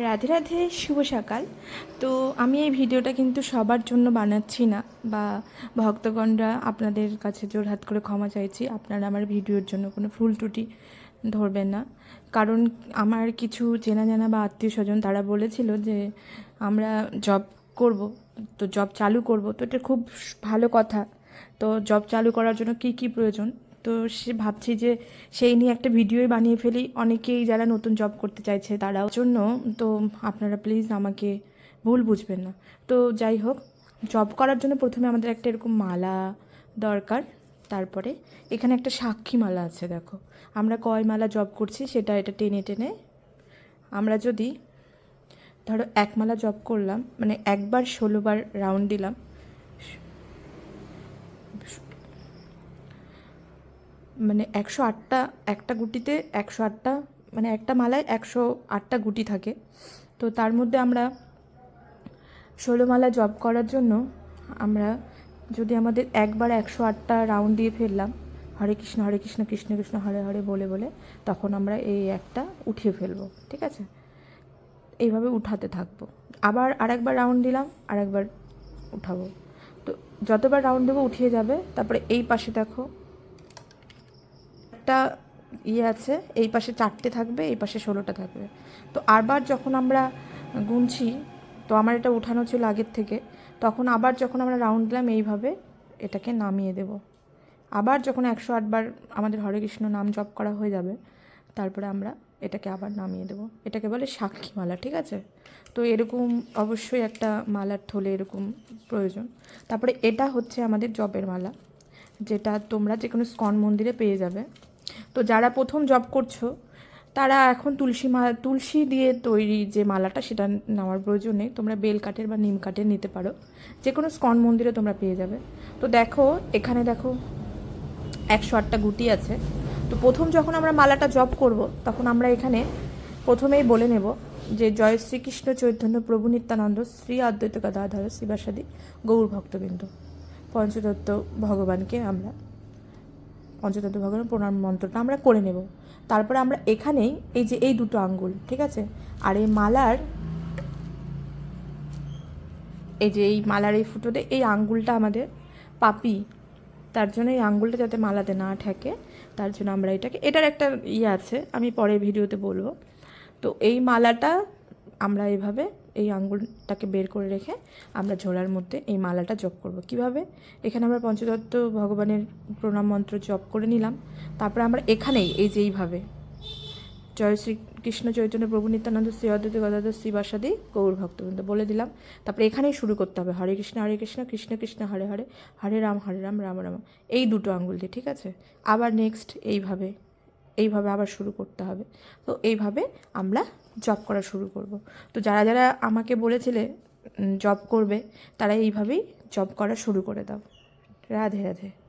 রাধে রাধে, শুভ সকাল। তো আমি এই ভিডিওটা কিন্তু সবার জন্য বানাচ্ছি না, বা ভক্তগণরা আপনাদের কাছে জোরহাত করে ক্ষমা চাইছি। আপনারা আমার ভিডিওর জন্য কোনো ফুল ত্রুটি ধরবেন না। কারণ আমার কিছু চেনা জানা বা আত্মীয় স্বজন তারা বলেছিল যে, আমরা জব করব, তো জব চালু করব। তো এটা খুব ভালো কথা। তো জব চালু করার জন্য কি কি প্রয়োজন? তো সে ভাবছি যে সেই নিয়ে একটা ভিডিওই বানিয়ে ফেলি। অনেকেই যারা নতুন জব করতে চাইছে তারাও। জন্য তো আপনারা প্লিজ আমাকে ভুল বুঝবেন না। তো যাই হোক জব করার জন্য প্রথমে আমাদের একটা এরকম মালা দরকার। তারপরে এখানে একটা সাক্ষী মালা আছে, দেখো। আমরা কয় মালা জব করছি সেটা এটা টেনে টেনে। আমরা যদি ধরো এক মালা জব করলাম মানে একবার ষোলোবার রাউন্ড দিলাম মানে একশো আটটা, একটা গুটিতে একশো আটটা মানে একটা মালায় একশো আটটা গুটি থাকে। তো তার মধ্যে আমরা ষোলো মালা জব করার জন্য আমরা যদি আমাদের একবার একশো আটটা রাউন্ড দিয়ে ফেললাম, হরে কৃষ্ণ হরে কৃষ্ণ কৃষ্ণ কৃষ্ণ, হরে হরে বলে বলে, তখন আমরা এই একটা উঠিয়ে ফেলব, ঠিক আছে? এইভাবে উঠাতে থাকব। আবার আরেকবার রাউন্ড দিলাম, আরেকবার উঠাবো। তো যতবার রাউন্ড দেবো উঠিয়ে যাবে, তারপরে এই পাশে দেখো একটা ইয়ে আছে, এই পাশে চারটে থাকবে, এই পাশে ষোলোটা থাকবে। তো আবার যখন আমরা গুনছি, তো আমার এটা উঠানো ছিল আগের থেকে, তখন আবার যখন আমরা রাউন্ড দিলাম, এইভাবে এটাকে নামিয়ে দেব। আবার যখন একশো আটবার আমাদের হরে কৃষ্ণ নাম জপ করা হয়ে যাবে, তারপরে আমরা এটাকে আবার নামিয়ে দেব। এটাকে বলে সাক্ষী মালা, ঠিক আছে? তো এরকম অবশ্যই একটা মালার থলে এরকম প্রয়োজন। তারপরে এটা হচ্ছে আমাদের জবের মালা, যেটা তোমরা যে কোনো স্কন মন্দিরে পেয়ে যাবে। তো যারা প্রথম জব করছ, তারা এখন তুলসী মালা তুলসী দিয়ে তৈরি যে মালাটা সেটা নেওয়ার প্রয়োজন নেই তোমরা বেল কাঠের বা নিম কাঠের নিতে পারো। যে কোনো স্কন মন্দিরে তোমরা পেয়ে যাবে। তো দেখো, এখানে দেখো, একশো আটটা গুটি আছে। তো প্রথম যখন আমরা মালাটা জব করব, তখন আমরা এখানে প্রথমেই বলে নেব যে, জয় শ্রীকৃষ্ণ চৈতন্য প্রভু নিত্যানন্দ শ্রী অদ্বৈত গদাধর শিবাসাদী গৌর ভক্তবৃন্দ। পঞ্চদত্ত ভগবানকে আমরা পঞ্চতত্ত্ব ভগবান প্রণাম মন্ত্রটা আমরা করে নেব। তারপরে আমরা এখানেই এই যে এই দুটো আঙ্গুল, ঠিক আছে? আর এই মালার, এই যে এই মালার এই ফুটোতে এই আঙ্গুলটা আমাদের পাপি, তার জন্য এই আঙ্গুলটা যাতে মালাতে না ঠেকে, তার জন্য আমরা এটাকে, এটার একটা ইয়ে আছে, আমি পরে ভিডিওতে বলব। তো এই মালাটা আমরা এইভাবে এই আঙ্গুলটাকে বের করে রেখে আমরা ঝোলার মধ্যে এই মালাটা জপ করব। কীভাবে? এখানে আমরা পঞ্চদত্ত ভগবানের প্রণাম মন্ত্র জপ করে নিলাম। তারপরে আমরা এখানেই, এই যে এইভাবে, জয় শ্রী কৃষ্ণ চৈতন্য প্রভু নিত্যানন্দ শ্রী অদ্বৈত গদাধর শ্রীবাসাদি গৌর ভক্তবৃন্দ বলে দিলাম। তারপরে এখানেই শুরু করতে হবে, হরে কৃষ্ণ হরে কৃষ্ণ কৃষ্ণ কৃষ্ণ, হরে হরে হরে রাম হরে রাম রাম রাম। এই দুটো আঙ্গুল দিয়ে, ঠিক আছে? আবার নেক্সট এইভাবে। এইভাবে আবার শুরু করতে হবে। তো এইভাবে আমরা জব করা শুরু করব। তো যারা যারা আমাকে বলেছিলে জব করবে, তারা এইভাবেই জব করা শুরু করে দাও। রাধে রাধে।